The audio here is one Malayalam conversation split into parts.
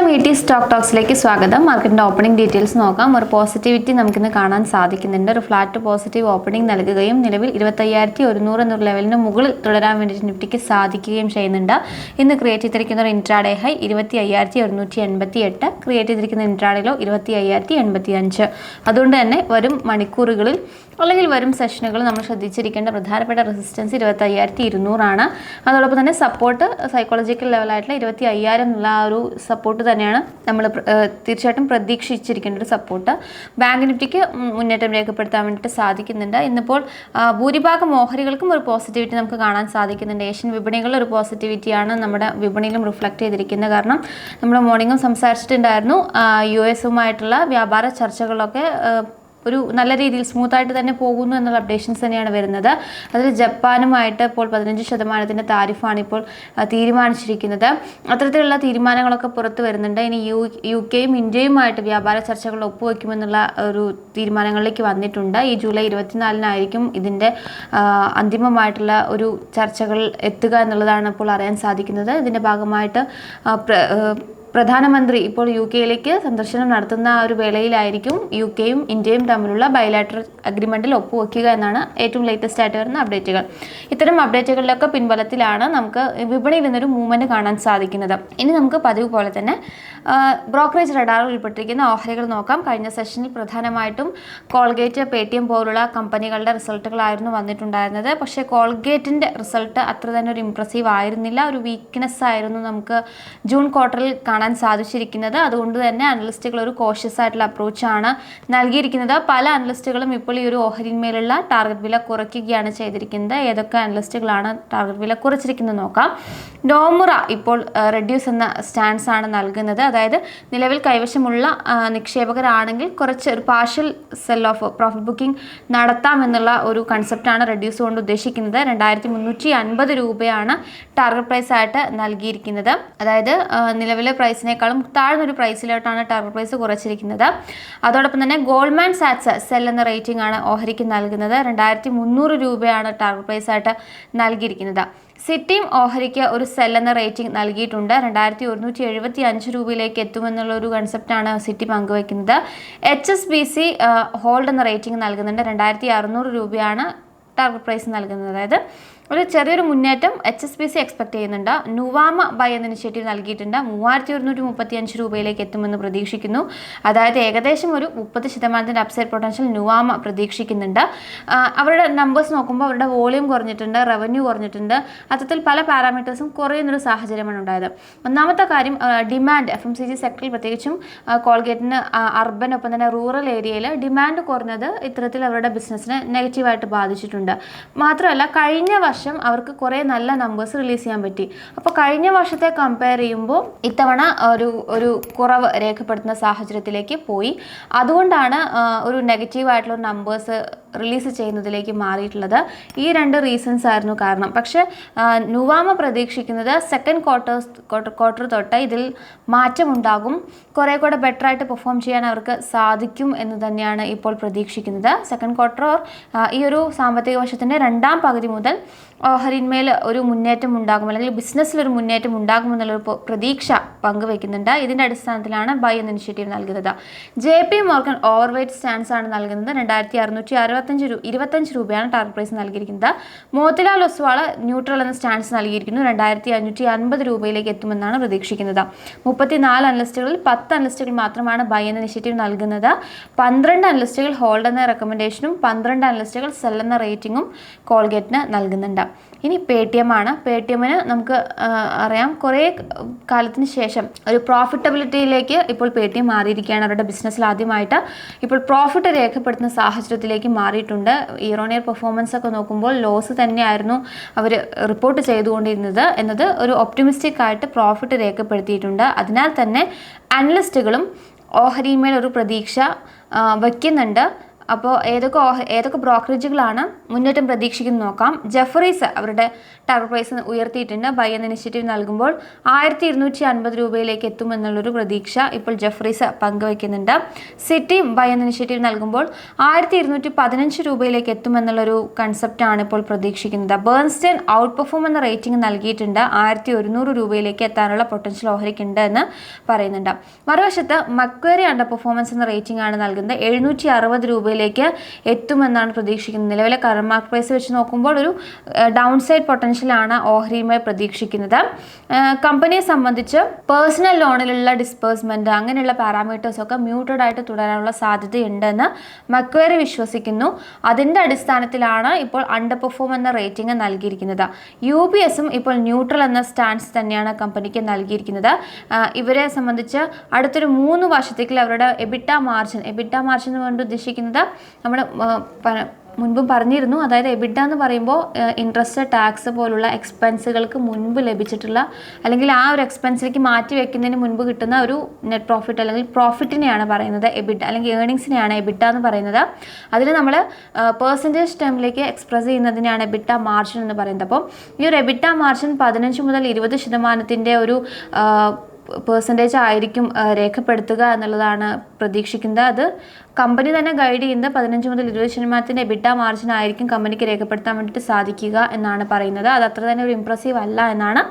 നമസ്കാരം ഇ ടി സ്റ്റോക്ക് ടോക്സിലേക്ക് സ്വാഗതം. മാർക്കറ്റിന്റെ ഓപ്പണിംഗ് ഡീറ്റെയിൽസ് നോക്കാം. ഒരു പോസിറ്റിവിറ്റി നമുക്കിന്ന് കാണാൻ സാധിക്കുന്നുണ്ട്. ഒരു ഫ്ലാറ്റ് പോസിറ്റീവ് ഓപ്പണിംഗ് നൽകുകയും നിലവിൽ ഇരുപത്തയ്യായിരത്തി ഒരുന്നൂറ് എന്നൊരു ലെവലിന് മുകളിൽ തുടരാൻ വേണ്ടിയിട്ട് നിഫ്റ്റിക്ക് സാധിക്കുകയും ചെയ്യുന്നുണ്ട്. ഇന്ന് ക്രിയേറ്റ് ചെയ്തിരിക്കുന്ന ഒരു ഇൻട്രാഡേ ഹൈ ഇരുപത്തി അയ്യായിരത്തി ഒരുന്നൂറ്റി എൺപത്തി എട്ട് ക്രിയേറ്റ് ചെയ്തിരിക്കുന്ന ഇൻട്രാഡേലോ ഇരുപത്തി അയ്യായിരത്തി എൺപത്തി അഞ്ച് അതുകൊണ്ട് തന്നെ വരും മണിക്കൂറുകളിൽ അല്ലെങ്കിൽ വരും സെഷനുകൾ നമ്മൾ ശ്രദ്ധിച്ചിരിക്കേണ്ട പ്രധാനപ്പെട്ട റെസിസ്റ്റൻസ് ഇരുപത്തി അയ്യായിരത്തി ഇരുന്നൂറാണ് അതോടൊപ്പം തന്നെ സപ്പോർട്ട് സൈക്കോളജിക്കൽ ലെവലായിട്ടുള്ള ഇരുപത്തി അയ്യായിരം എന്നുള്ള ആ ഒരു സപ്പോർട്ട് തന്നെയാണ് നമ്മൾ തീർച്ചയായിട്ടും പ്രതീക്ഷിച്ചിരിക്കേണ്ട ഒരു സപ്പോർട്ട്. ബാങ്ക് നിഫ്റ്റിക്ക് മുന്നേറ്റം രേഖപ്പെടുത്താൻ വേണ്ടിയിട്ട് സാധിക്കുന്നുണ്ട്. ഇന്നിപ്പോൾ ഭൂരിഭാഗം ഓഹരികൾക്കും ഒരു പോസിറ്റിവിറ്റി നമുക്ക് കാണാൻ സാധിക്കുന്നുണ്ട്. ഏഷ്യൻ വിപണികളിൽ ഒരു പോസിറ്റിവിറ്റിയാണ് നമ്മുടെ വിപണിയിലും റിഫ്ലക്റ്റ് ചെയ്തിരിക്കുന്നത് കാരണം. നമ്മൾ മോർണിംഗും സംസാരിച്ചിട്ടുണ്ടായിരുന്നു. യു എസുമായിട്ടുള്ള വ്യാപാര ചർച്ചകളൊക്കെ ഒരു നല്ല രീതിയിൽ സ്മൂത്തായിട്ട് തന്നെ പോകുന്നു എന്നുള്ള അപ്ഡേഷൻസ് തന്നെയാണ് വരുന്നത്. അതിൽ ജപ്പാനുമായിട്ട് ഇപ്പോൾ പതിനഞ്ച് ശതമാനത്തിന്റെ താരിഫാണ് ഇപ്പോൾ തീരുമാനിച്ചിരിക്കുന്നത്. അത്തരത്തിലുള്ള തീരുമാനങ്ങളൊക്കെ പുറത്തു വരുന്നുണ്ട്. ഇനി യു യു കെയും ഇന്ത്യയുമായിട്ട് വ്യാപാര ചർച്ചകൾ ഒപ്പുവെക്കുമെന്നുള്ള ഒരു തീരുമാനങ്ങളിലേക്ക് വന്നിട്ടുണ്ട്. ഈ ജൂലൈ ഇരുപത്തിനാലിനായിരിക്കും ഇതിന്റെ അന്തിമമായിട്ടുള്ള ഒരു ചർച്ചകൾ എത്തുക എന്നുള്ളതാണ് ഇപ്പോൾ അറിയാൻ സാധിക്കുന്നത്. ഇതിന്റെ ഭാഗമായിട്ട് പ്രധാനമന്ത്രി ഇപ്പോൾ യു കെയിലേക്ക് സന്ദർശനം നടത്തുന്ന ആ ഒരു വേളയിലായിരിക്കും യു കെയും ഇന്ത്യയും തമ്മിലുള്ള ബയലാറ്ററൽ അഗ്രിമെന്റിൽ ഒപ്പുവെക്കുക എന്നാണ് ഏറ്റവും ലേറ്റസ്റ്റ് ആയിട്ട് വരുന്ന അപ്ഡേറ്റുകൾ ഇത്തരം അപ്ഡേറ്റുകളിലൊക്കെ പിൻബലത്തിലാണ് നമുക്ക് വിപണിയിൽ നിന്നൊരു മൂവ്മെന്റ് കാണാൻ സാധിക്കുന്നത്. ഇനി നമുക്ക് പതിവ് പോലെ തന്നെ ബ്രോക്കറേജ് റഡാറിൽ ഉൾപ്പെട്ടിരിക്കുന്ന ഓഹരികൾ നോക്കാം. കഴിഞ്ഞ സെഷനിൽ പ്രധാനമായിട്ടും കോൾഗേറ്റ് പേ ടി എം പോലുള്ള കമ്പനികളുടെ റിസൾട്ടുകളായിരുന്നു വന്നിട്ടുണ്ടായിരുന്നത്. പക്ഷേ കോൾഗേറ്റിന്റെ റിസൾട്ട് അത്ര തന്നെ ഒരു ഇംപ്രസീവ് ആയിരുന്നില്ല. ഒരു വീക്ക്നെസ് ആയിരുന്നു നമുക്ക് ജൂൺ ക്വാർട്ടറിൽ സാധിച്ചിരിക്കുന്നത്. അതുകൊണ്ട് തന്നെ അനലിസ്റ്റുകൾ ഒരു കോഷ്യസ് ആയിട്ടുള്ള അപ്രോച്ചാണ് നൽകിയിരിക്കുന്നത്. പല അനലിസ്റ്റുകളും ഇപ്പോൾ ഈ ഒരു ഓഹരിന്മേലുള്ള ടാർഗറ്റ് വില കുറയ്ക്കുകയാണ് ചെയ്തിരിക്കുന്നത്. ഏതൊക്കെ അനലിസ്റ്റുകളാണ് ടാർഗറ്റ് വില കുറച്ചിരിക്കുന്നത് നോക്കാം. നോമുറ ഇപ്പോൾ റെഡ്യൂസ് എന്ന സ്റ്റാൻസ് ആണ് നൽകുന്നത്. അതായത് നിലവിൽ കൈവശമുള്ള നിക്ഷേപകരാണെങ്കിൽ കുറച്ച് ഒരു partial sell off profit booking നടത്താമെന്നുള്ള ഒരു കൺസെപ്റ്റാണ് റെഡ്യൂസ് കൊണ്ട് ഉദ്ദേശിക്കുന്നത്. രണ്ടായിരത്തി മുന്നൂറ്റി അൻപത് രൂപയാണ് ടാർഗറ്റ് പ്രൈസ് ആയിട്ട് നൽകിയിരിക്കുന്നത്. അതായത് നിലവിലെ നിലവിലെ പ്രൈസിനേക്കാളും താഴ്ന്നൊരു പ്രൈസിലോട്ടാണ് ടാർഗറ്റ് പ്രൈസ് കുറച്ചിരിക്കുന്നത്. അതോടൊപ്പം തന്നെ ഗോൾഡ്മാൻ സാറ്റ്സ് സെൽ എന്ന റേറ്റിംഗ് ആണ് ഓഹരിക്ക് നൽകുന്നത്. രണ്ടായിരത്തി മുന്നൂറ് രൂപയാണ് ടാർഗറ്റ് പ്രൈസ് ആയിട്ട് നൽകിയിരിക്കുന്നത്. സിറ്റിയും ഓഹരിക്ക് ഒരു സെൽ എന്ന റേറ്റിംഗ് നൽകിയിട്ടുണ്ട്. രണ്ടായിരത്തി ഒരുന്നൂറ്റി എഴുപത്തി അഞ്ച് രൂപയിലേക്ക് എത്തുമെന്നുള്ള ഒരു കൺസെപ്റ്റാണ് സിറ്റി പങ്കുവയ്ക്കുന്നത്. H S B C hold എന്ന റേറ്റിംഗ് നൽകുന്നുണ്ട്. രണ്ടായിരത്തി അറുന്നൂറ് രൂപയാണ് ടാർഗറ്റ് പ്രൈസ് നൽകുന്നത്. അതായത് ഒരു ചെറിയൊരു മുന്നേറ്റം H S B C expect ചെയ്യുന്നുണ്ട്. നുവാമ ബൈ എന്ന ഇനിഷ്യേറ്റീവ് നൽകിയിട്ടുണ്ട്. മൂവായിരത്തി ഒരുന്നൂറ്റി മുപ്പത്തി അഞ്ച് രൂപയിലേക്ക് എത്തുമെന്ന് പ്രതീക്ഷിക്കുന്നു. അതായത് ഏകദേശം ഒരു മുപ്പത് ശതമാനത്തിന്റെ അപ്സൈഡ് പൊട്ടൻഷ്യൽ നുവാമ പ്രതീക്ഷിക്കുന്നുണ്ട്. അവരുടെ നമ്പേഴ്സ് നോക്കുമ്പോൾ അവരുടെ വോളിയം കുറഞ്ഞിട്ടുണ്ട് റവന്യൂ കുറഞ്ഞിട്ടുണ്ട്. അത്തരത്തിൽ പല പാരാമീറ്റേഴ്സും കുറയുന്നൊരു സാഹചര്യമാണ് ഉണ്ടായത്. ഒന്നാമത്തെ കാര്യം demand F M C G സെക്ടറിൽ പ്രത്യേകിച്ചും കോൾഗേറ്റിന് അർബൻ ഒപ്പം തന്നെ റൂറൽ ഏരിയയിൽ ഡിമാൻഡ് കുറഞ്ഞത് ഇത്തരത്തിൽ അവരുടെ ബിസിനസ്സിനെ നെഗറ്റീവായിട്ട് ബാധിച്ചിട്ടുണ്ട്. മാത്രമല്ല കഴിഞ്ഞ വർഷം അവർക്ക് കുറേ നല്ല നമ്പേഴ്സ് റിലീസ് ചെയ്യാൻ പറ്റി. അപ്പോൾ കഴിഞ്ഞ വർഷത്തെ കമ്പയർ ചെയ്യുമ്പോൾ ഇത്തവണ ഒരു ഒരു കുറവ് രേഖപ്പെടുത്തുന്ന സാഹചര്യത്തിലേക്ക് പോയി. അതുകൊണ്ടാണ് ഒരു നെഗറ്റീവായിട്ടുള്ള നമ്പേഴ്സ് റിലീസ് ചെയ്യുന്നതിലേക്ക് മാറിയിട്ടുള്ളത്. ഈ രണ്ട് റീസൺസ് ആയിരുന്നു കാരണം. പക്ഷേ നുവാമ പ്രതീക്ഷിക്കുന്നത് സെക്കൻഡ് ക്വാർട്ടേഴ്സ് ക്വാർട്ടർ തൊട്ട് ഇതിൽ മാറ്റമുണ്ടാകും. കുറേ കൂടെ ബെറ്റർ ആയിട്ട് പെർഫോം ചെയ്യാൻ അവർക്ക് സാധിക്കും എന്ന് തന്നെയാണ് ഇപ്പോൾ പ്രതീക്ഷിക്കുന്നത്. സെക്കൻഡ് ക്വാർട്ടർ ഓർ ഈ ഒരു സാമ്പത്തിക വർഷത്തിന്റെ രണ്ടാം പകുതി മുതൽ ഓഹരിന്മേൽ ഒരു മുന്നേറ്റം ഉണ്ടാകും. അല്ലെങ്കിൽ ബിസിനസ്സിലൊരു മുന്നേറ്റം ഉണ്ടാകുമെന്നുള്ളൊരു പ്രതീക്ഷ പങ്കുവെക്കുന്നുണ്ട്. ഇതിന്റെ അടിസ്ഥാനത്തിലാണ് ബൈ എന്ന ഇനിഷ്യേറ്റീവ് നൽകുന്നത്. J P Morgan overweight stance ആണ് നൽകുന്നത്. രണ്ടായിരത്തി അറുന്നൂറ്റി അറുപത്തഞ്ച് രൂപ ഇരുപത്തഞ്ച് രൂപയാണ് ടാർഗറ്റ് പ്രൈസ് നൽകിയിരിക്കുന്നത്. മോത്തിലാൽ ഒസ്വാൾ ന്യൂട്രൽ എന്ന സ്റ്റാൻഡ്സ് നൽകിയിരിക്കുന്നു. രണ്ടായിരത്തി അഞ്ഞൂറ്റി അൻപത് രൂപയിലേക്ക് എത്തുമെന്നാണ് പ്രതീക്ഷിക്കുന്നത്. മുപ്പത്തിനാല് അനലിസ്റ്റുകളിൽ പത്ത് അനലിസ്റ്റുകൾ മാത്രമാണ് ബൈ എന്ന ഇനിഷ്യേറ്റീവ് നൽകുന്നത്. പന്ത്രണ്ട് അനലിസ്റ്റുകൾ ഹോൾഡ് എന്ന റെക്കമെൻഡേഷനും പന്ത്രണ്ട് അനലിസ്റ്റുകൾ സെൽ എന്ന റേറ്റിംഗും കോൾഗേറ്റിന് നൽകുന്നുണ്ട്. ഇനി പേ ടി എം ആണ്. പേ ടി എമ്മിന് നമുക്ക് അറിയാം കുറേ കാലത്തിന് ശേഷം ഒരു പ്രോഫിറ്റബിലിറ്റിയിലേക്ക് ഇപ്പോൾ പേ ടി എം മാറിയിരിക്കുകയാണ്. അവരുടെ ബിസിനസ്സിൽ ആദ്യമായിട്ട് ഇപ്പോൾ പ്രോഫിറ്റ് രേഖപ്പെടുത്തുന്ന സാഹചര്യത്തിലേക്ക് മാറിയിട്ടുണ്ട്. ഇയർ ഓൺ ഇയർ പെർഫോമൻസ് ഒക്കെ നോക്കുമ്പോൾ ലോസ് തന്നെയായിരുന്നു അവർ റിപ്പോർട്ട് ചെയ്തുകൊണ്ടിരുന്നത്. എന്നത് ഒരു ഒപ്റ്റിമിസ്റ്റിക് ആയിട്ട് പ്രോഫിറ്റ് രേഖപ്പെടുത്തിയിട്ടുണ്ട്. അതിനാൽ തന്നെ അനലിസ്റ്റുകളും ഓഹരിമേൽ ഒരു പ്രതീക്ഷ വയ്ക്കുന്നുണ്ട്. അപ്പോൾ ഏതൊക്കെ ഏതൊക്കെ ബ്രോക്കറേജുകളാണ് മുന്നേറ്റം പ്രതീക്ഷിക്കുന്നത് നോക്കാം. ജെഫറീസ് അവരുടെ ടവർ പ്രൈസ് ഉയർത്തിയിട്ടുണ്ട്. ബൈ എന്ന ഇനിഷ്യേറ്റീവ് നൽകുമ്പോൾ ആയിരത്തി ഇരുന്നൂറ്റി അൻപത് രൂപയിലേക്ക് എത്തുമെന്നുള്ളൊരു പ്രതീക്ഷ ഇപ്പോൾ ജെഫ്രീസ് പങ്കുവയ്ക്കുന്നുണ്ട്. സിറ്റി ബൈ എന്ന ഇനിഷ്യേറ്റീവ് നൽകുമ്പോൾ ആയിരത്തി ഇരുന്നൂറ്റി പതിനഞ്ച് രൂപയിലേക്ക് എത്തുമെന്നുള്ളൊരു കൺസെപ്റ്റാണ് ഇപ്പോൾ പ്രതീക്ഷിക്കുന്നത്. ബേൺസ്റ്റൈൻ ഔട്ട് പെർഫോം എന്ന റേറ്റിംഗ് നൽകിയിട്ടുണ്ട്. ആയിരത്തി ഒരുന്നൂറ് രൂപയിലേക്ക് എത്താനുള്ള പൊട്ടൻഷ്യൽ ഓഹരിക്കുണ്ട് എന്ന് പറയുന്നുണ്ട്. മറുവശത്ത് മക്വേറി അണ്ടർ പെർഫോമൻസ് എന്ന റേറ്റിംഗ് ആണ് നൽകുന്നത്. എഴുന്നൂറ്റി അറുപത് രൂപയിലേക്ക് എത്തുമെന്നാണ് പ്രതീക്ഷിക്കുന്നത്. നിലവിലെ കറണ്ട് മാർക്ക് പ്രൈസ് വെച്ച് നോക്കുമ്പോൾ ഒരു ഡൗൺ സൈഡ് പൊട്ടൻഷ്യലാണ് ഓഹരിയുമായി പ്രതീക്ഷിക്കുന്നത്. കമ്പനിയെ സംബന്ധിച്ച് പേഴ്സണൽ ലോണിലുള്ള ഡിസ്പേഴ്സ്മെന്റ് അങ്ങനെയുള്ള പാരാമീറ്റേഴ്സ് ഒക്കെ മ്യൂട്ടഡ് ആയിട്ട് തുടരാനുള്ള സാധ്യതയുണ്ടെന്ന് മക്വേറി വിശ്വസിക്കുന്നു. അതിന്റെ അടിസ്ഥാനത്തിലാണ് ഇപ്പോൾ അണ്ടർ പെർഫോം എന്ന റേറ്റിംഗ് നൽകിയിരിക്കുന്നത്. യു ബി എസും ഇപ്പോൾ ന്യൂട്രൽ എന്ന സ്റ്റാൻസ് തന്നെയാണ് കമ്പനിക്ക് നൽകിയിരിക്കുന്നത്. ഇവരെ സംബന്ധിച്ച് അടുത്തൊരു മൂന്ന് വർഷത്തേക്ക് അവരുടെ എബിറ്റ മാർജിൻ എബിറ്റ മാർജിൻ കൊണ്ട് ഉദ്ദേശിക്കുന്നത് നമ്മുടെ മുൻപ് പറഞ്ഞിരുന്നു. അതായത് എബിഡ എന്ന് പറയുമ്പോൾ ഇൻട്രസ്റ്റ് ടാക്സ് പോലുള്ള എക്സ്പെൻസുകൾക്ക് മുൻപ് ലഭിച്ചിട്ടുള്ള അല്ലെങ്കിൽ ആ ഒരു എക്സ്പെൻസിലേക്ക് മാറ്റി വെക്കുന്നതിന് മുൻപ് കിട്ടുന്ന ഒരു നെറ്റ് പ്രോഫിറ്റ് അല്ലെങ്കിൽ പ്രോഫിറ്റിനെയാണ് പറയുന്നത് എബിഡ അല്ലെങ്കിൽ ഏണിങ്സിനെയാണ് എബിഡ എന്ന് പറയുന്നത്. അതിന് നമ്മൾ പേഴ്സന്റേജ് ടൈമിലേക്ക് എക്സ്പ്രസ് ചെയ്യുന്നതിനാണ് എബിഡ മാർജിൻ എന്ന് പറയുന്നത്. അപ്പോൾ ഈ ഒരു എബിഡ മാർജിൻ പതിനഞ്ച് മുതൽ ഇരുപത് ശതമാനത്തിന്റെ ഒരു പേഴ്സന്റേജ് ആയിരിക്കും രേഖപ്പെടുത്തുക എന്നുള്ളതാണ് പ്രതീക്ഷിക്കുന്നത്. അത് കമ്പനി തന്നെ ഗൈഡ് ചെയ്യുന്ന പതിനഞ്ച് മുതൽ ഇരുപത് ശതമാനത്തിന്റെ എബിട്ട മാർജിൻ ആയിരിക്കും കമ്പനിക്ക് രേഖപ്പെടുത്താൻ വേണ്ടിയിട്ട് സാധിക്കുക എന്നാണ് പറയുന്നത്. അത് അത്ര തന്നെ ഒരു ഇമ്പ്രസീവ് അല്ല എന്നാണ്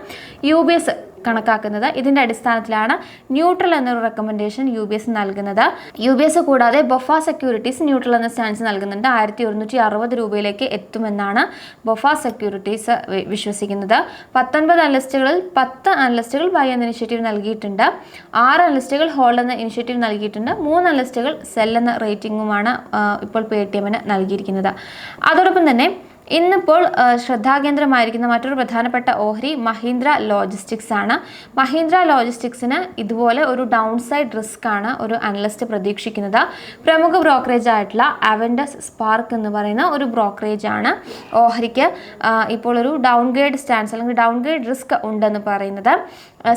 യു ബി എസ് കണക്കാക്കുന്നത്. ഇതിന്റെ അടിസ്ഥാനത്തിലാണ് ന്യൂട്രൽ എന്നൊരു റെക്കമെൻഡേഷൻ യു ബി എസ് നൽകുന്നത്. യു ബി എസ് കൂടാതെ ബൊഫ സെക്യൂരിറ്റീസ് ന്യൂട്രൽ എന്ന സ്റ്റാൻസ് നൽകുന്നുണ്ട്. ആയിരത്തി ഒരുന്നൂറ്റി അറുപത് രൂപയിലേക്ക് എത്തുമെന്നാണ് ബൊഫ സെക്യൂരിറ്റീസ് വിശ്വസിക്കുന്നത്. പത്തൊൻപത് അനലിസ്റ്റുകളിൽ പത്ത് അനലിസ്റ്റുകൾ ബൈ എന്ന ഇനിഷ്യേറ്റീവ് നൽകിയിട്ടുണ്ട്. ആറ് അനലിസ്റ്റുകൾ ഹോൾഡ് എന്ന ഇനിഷ്യേറ്റീവ് നൽകിയിട്ടുണ്ട്. മൂന്ന് അനലിസ്റ്റുകൾ സെൽ എന്ന റേറ്റിംഗുമാണ് ഇപ്പോൾ പേ ടി എമ്മിന് നൽകിയിരിക്കുന്നത്. അതോടൊപ്പം തന്നെ ഇന്നിപ്പോൾ ശ്രദ്ധാകേന്ദ്രമായിരിക്കുന്ന മറ്റൊരു പ്രധാനപ്പെട്ട ഓഹരി മഹീന്ദ്ര ലോജിസ്റ്റിക്സ് ആണ്. മഹീന്ദ്ര ലോജിസ്റ്റിക്സിന് ഇതുപോലെ ഒരു ഡൗൺ സൈഡ് റിസ്ക് ആണ് ഒരു അനലിസ്റ്റ് പ്രതീക്ഷിക്കുന്നത്. പ്രമുഖ ബ്രോക്കറേജ് ആയിട്ടുള്ള അവൻഡസ് സ്പാർക്ക് എന്ന് പറയുന്ന ഒരു ബ്രോക്കറേജ് ആണ് ഓഹരിക്ക് ഇപ്പോൾ ഒരു ഡൗൺ ഗ്രേഡ് സ്റ്റാൻസ് അല്ലെങ്കിൽ ഡൗൺ ഗ്രേഡ് റിസ്ക് ഉണ്ടെന്ന് പറയുന്നത്.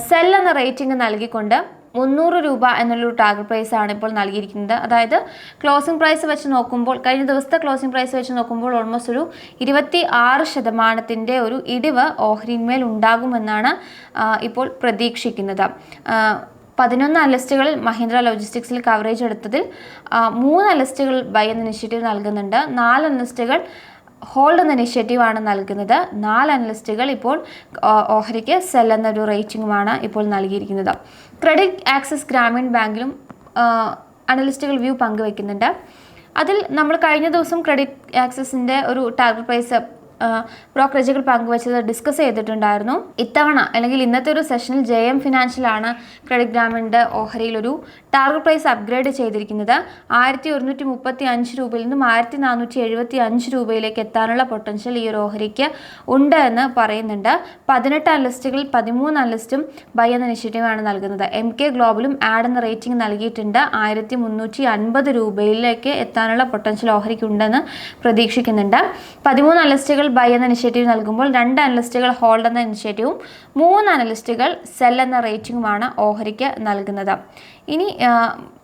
സെൽ എന്ന റേറ്റിംഗ് നൽകിക്കൊണ്ട് മുന്നൂറ് രൂപ എന്നുള്ളൊരു ടാർഗറ്റ് പ്രൈസ് ആണ് ഇപ്പോൾ നൽകിയിരിക്കുന്നത്. അതായത് ക്ലോസിംഗ് പ്രൈസ് വെച്ച് നോക്കുമ്പോൾ കഴിഞ്ഞ ദിവസത്തെ ക്ലോസിംഗ് പ്രൈസ് വെച്ച് നോക്കുമ്പോൾ ഓൾമോസ്റ്റ് ഒരു ഇരുപത്തി ആറ് ശതമാനത്തിന്റെ ഒരു ഇടിവ് ഓഹരിന്മേൽ ഉണ്ടാകുമെന്നാണ് ഇപ്പോൾ പ്രതീക്ഷിക്കുന്നത്. പതിനൊന്ന് അലസ്റ്റുകളിൽ മഹീന്ദ്ര ലോജിസ്റ്റിക്സിൽ കവറേജ് എടുത്തതിൽ മൂന്ന് അലസ്റ്റുകൾ ബൈ എന്ന ഇനിഷ്യേറ്റീവ് നൽകുന്നുണ്ട്. നാല് അനലിസ്റ്റുകൾ ഹോൾഡ് എന്ന ഇനിഷ്യേറ്റീവ് ആണ് നൽകുന്നത്. നാല് അനലിസ്റ്റുകൾ ഇപ്പോൾ ഓഹരിക്ക് സെൽ എന്നൊരു റേറ്റിംഗുമാണ് ഇപ്പോൾ നൽകിയിരിക്കുന്നത്. ക്രെഡിറ്റ് ആക്സസ് ഗ്രാമീൺ ബാങ്കിലും അനലിസ്റ്റുകൾ വ്യൂ പങ്കുവയ്ക്കുന്നുണ്ട് അതിൽ നമ്മൾ കഴിഞ്ഞ ദിവസം ക്രെഡിറ്റ് ആക്സസിന്റെ ഒരു ടാർഗറ്റ് പ്രൈസ് ബ്രോക്കറേജുകൾ പങ്കുവച്ചത് ഡിസ്കസ് ചെയ്തിട്ടുണ്ടായിരുന്നു. ഇത്തവണ അല്ലെങ്കിൽ ഇന്നത്തെ ഒരു സെഷനിൽ ജെ എം ഫിനാൻഷ്യലാണ് ക്രെഡിറ്റ് ഗ്രാമിന്റെ ഓഹരിയിൽ ഒരു ടാർഗറ്റ് പ്രൈസ് അപ്ഗ്രേഡ് ചെയ്തിരിക്കുന്നത്. ആയിരത്തി ഒരുന്നൂറ്റി മുപ്പത്തി അഞ്ച് രൂപയിൽ നിന്നും ആയിരത്തി നാനൂറ്റി എഴുപത്തി അഞ്ച് രൂപയിലേക്ക് എത്താനുള്ള പൊട്ടൻഷ്യൽ ഈ ഒരു ഓഹരിക്ക് ഉണ്ട് എന്ന് പറയുന്നുണ്ട്. പതിനെട്ട് അനലിസ്റ്റുകളിൽ പതിമൂന്ന് അനലിസ്റ്റും ബൈ എന്ന ഇനിഷ്യേറ്റീവാണ് നൽകുന്നത്. എം കെ ഗ്ലോബലും ആഡ് എന്ന റേറ്റിംഗ് നൽകിയിട്ടുണ്ട്. ആയിരത്തി മുന്നൂറ്റി അൻപത് രൂപയിലേക്ക് എത്താനുള്ള പൊട്ടൻഷ്യൽ ഓഹരിക്ക് ഉണ്ടെന്ന് പ്രതീക്ഷിക്കുന്നുണ്ട്. പതിമൂന്ന് അനലിസ്റ്റുകൾ ബൈ എന്ന ഇനിഷ്യേറ്റീവ് നൽകുമ്പോൾ രണ്ട് അനലിസ്റ്റുകൾ ഹോൾഡ് എന്ന ഇനിഷ്യേറ്റീവും മൂന്ന് അനലിസ്റ്റുകൾ സെൽ എന്ന റേറ്റിംഗുമാണ് ഓഹരിക്ക് നൽകുന്നത്. ഇനി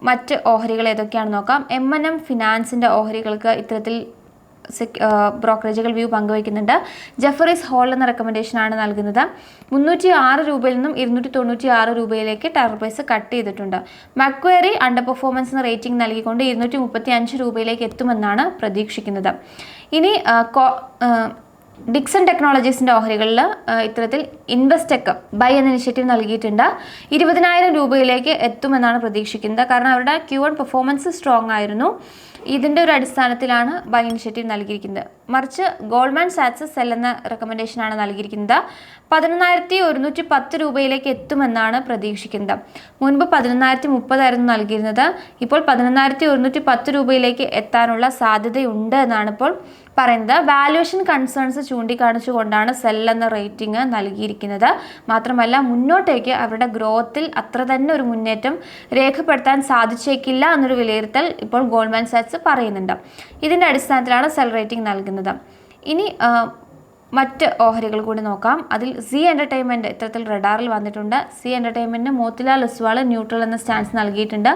മറ്റ് ഓഹരികൾ ഏതൊക്കെയാണെന്ന് നോക്കാം. എം എൻ എം ഫിനാൻസിന്റെ ഓഹരികൾക്ക് ഇത്തരത്തിൽ ബ്രോക്കറേജുകൾ വ്യൂ പങ്കുവയ്ക്കുന്നുണ്ട്. ജഫറീസ് ഹോൾ എന്ന റെക്കമെൻഡേഷൻ ആണ് നൽകുന്നത്. മുന്നൂറ്റി ആറ് രൂപയിൽ നിന്നും ഇരുന്നൂറ്റി തൊണ്ണൂറ്റി ആറ് രൂപയിലേക്ക് ടെറർ പ്രൈസ് കട്ട് ചെയ്തിട്ടുണ്ട്. മക്വേറി അണ്ടർ പെർഫോമൻസ് എന്ന റേറ്റിംഗ് നൽകിക്കൊണ്ട് ഇരുന്നൂറ്റി മുപ്പത്തി അഞ്ച് രൂപയിലേക്ക് എത്തുമെന്നാണ് പ്രതീക്ഷിക്കുന്നത്. ഇനി ഡിക്സൺ ടെക്നോളജീസിന്റെ ഓഹരികളിൽ ഇത്തരത്തിൽ ഇൻവെസ്റ്റെക്ക് ബൈ എന്ന ഇനിഷ്യേറ്റീവ് നൽകിയിട്ടുണ്ട്. ഇരുപതിനായിരം രൂപയിലേക്ക് എത്തുമെന്നാണ് പ്രതീക്ഷിക്കുന്നത്. കാരണം അവരുടെ ക്യൂ വൺ പെർഫോമൻസ് സ്ട്രോങ് ആയിരുന്നു. ഇതിന്റെ ഒരു അടിസ്ഥാനത്തിലാണ് ബൈ ഇനിഷ്യേറ്റീവ് നൽകിയിരിക്കുന്നത്. മറിച്ച് ഗോൾഡ്മാൻ സാറ്റ്സ് സെൽ എന്ന റെക്കമെൻഡേഷനാണ് നൽകിയിരിക്കുന്നത്. പതിനൊന്നായിരത്തി ഒരുന്നൂറ്റി പത്ത് രൂപയിലേക്ക് എത്തുമെന്നാണ് പ്രതീക്ഷിക്കുന്നത്. മുൻപ് പതിനൊന്നായിരത്തി മുപ്പതായിരുന്നു നൽകിയിരുന്നത്. ഇപ്പോൾ പതിനൊന്നായിരത്തി ഒരുന്നൂറ്റി പത്ത് രൂപയിലേക്ക് എത്താനുള്ള സാധ്യതയുണ്ട് എന്നാണ് ഇപ്പോൾ പറയുന്നത്. വാല്യുവേഷൻ കൺസേൺസ് ചൂണ്ടിക്കാണിച്ചുകൊണ്ടാണ് സെൽ എന്ന റേറ്റിംഗ് നൽകിയിരിക്കുന്നത്. മാത്രമല്ല മുന്നോട്ടേക്ക് അവരുടെ ഗ്രോത്തിൽ അത്ര തന്നെ ഒരു മുന്നേറ്റം രേഖപ്പെടുത്താൻ സാധിച്ചേക്കില്ല എന്നൊരു വിലയിരുത്തൽ ഇപ്പോൾ ഗോൾഡ്മാൻ സാറ്റ്സ് പറയുന്നുണ്ട്. ഇതിന്റെ അടിസ്ഥാനത്തിലാണ് സെൽ റേറ്റിംഗ് നൽകുന്നത്. ഇനി മറ്റ് ഓഹരികൾ കൂടി നോക്കാം. അതിൽ സി എന്റർടൈൻമെന്റ് ഇത്തരത്തിൽ റഡാറിൽ വന്നിട്ടുണ്ട്. സി എന്റർടൈൻമെന്റിന് മോത്തിലാൽ ഒസ്വാൾ ന്യൂട്രൽ എന്ന സ്റ്റാൻസ് നൽകിയിട്ടുണ്ട്.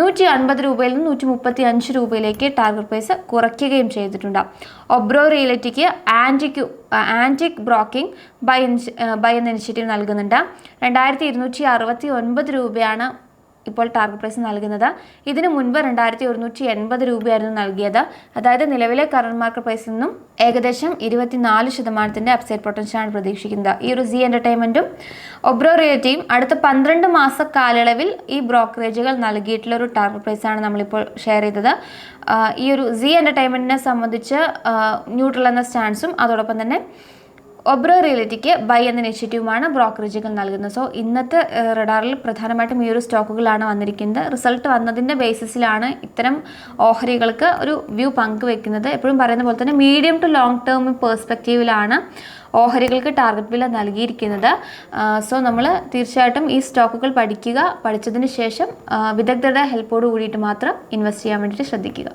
നൂറ്റി അൻപത് രൂപയിൽ നിന്ന് നൂറ്റി മുപ്പത്തി അഞ്ച് രൂപയിലേക്ക് ടാർഗറ്റ് പ്രൈസ് കുറയ്ക്കുകയും ചെയ്തിട്ടുണ്ട്. Oberoi റിയലിറ്റിക്ക് antique antique broking buy buy എന്ന ഇനിഷ്യേറ്റീവ് നൽകുന്നുണ്ട്. രണ്ടായിരത്തി ഇരുന്നൂറ്റി അറുപത്തി ഒൻപത് രൂപയാണ് ഇപ്പോൾ ടാർഗറ്റ് പ്രൈസ് നൽകുന്നത്. ഇതിനു മുൻപ് രണ്ടായിരത്തി ഒരുന്നൂറ്റി എൺപത് രൂപയായിരുന്നു നൽകിയത്. അതായത് നിലവിലെ കറണ്ട് മാർക്കറ്റ് പ്രൈസിൽ നിന്നും ഏകദേശം ഇരുപത്തിനാല് ശതമാനത്തിന്റെ അപ്സൈഡ് പൊട്ടൻഷ്യലാണ് പ്രതീക്ഷിക്കുന്നത്. ഈ ഒരു സി എന്റർടൈൻമെന്റും ഒബ്രോ റിയറ്റിയും അടുത്ത പന്ത്രണ്ട് മാസ കാലയളവിൽ ഈ ബ്രോക്കറേജുകൾ നൽകിയിട്ടുള്ള ഒരു ടാർഗറ്റ് പ്രൈസാണ് നമ്മളിപ്പോൾ ഷെയർ ചെയ്തത്. ഈ ഒരു സി എന്റർടൈൻമെന്റിനെ സംബന്ധിച്ച് ന്യൂട്രൽ എന്ന സ്റ്റാൻസും അതോടൊപ്പം തന്നെ ഒബ്രോ റിയലിറ്റിക്ക് ബൈ എന്ന ഇനിഷ്യേറ്റീവുമാണ് ബ്രോക്കറേജുകൾ നൽകുന്നത്. സോ ഇന്നത്തെ റഡാറിൽ പ്രധാനമായിട്ടും ഈ ഒരു സ്റ്റോക്കുകളാണ് വന്നിരിക്കുന്നത്. റിസൾട്ട് വന്നതിന്റെ ബേസിസിലാണ് ഇത്തരം ഓഹരികൾക്ക് ഒരു വ്യൂ പങ്കുവെക്കുന്നത്. എപ്പോഴും പറയുന്ന പോലെ തന്നെ മീഡിയം ടു ലോങ് ടേം പേഴ്സ്പെക്റ്റീവിലാണ് ഓഹരികൾക്ക് ടാർഗറ്റ് വില നൽകിയിരിക്കുന്നത്. സോ നമ്മൾ തീർച്ചയായിട്ടും ഈ സ്റ്റോക്കുകൾ പഠിക്കുക പഠിച്ചതിന് ശേഷം വിദഗ്ധരുടെ ഹെൽപ്പോട് കൂടിയിട്ട് മാത്രം ഇൻവെസ്റ്റ് ചെയ്യാൻ വേണ്ടിയിട്ട് ശ്രദ്ധിക്കുക.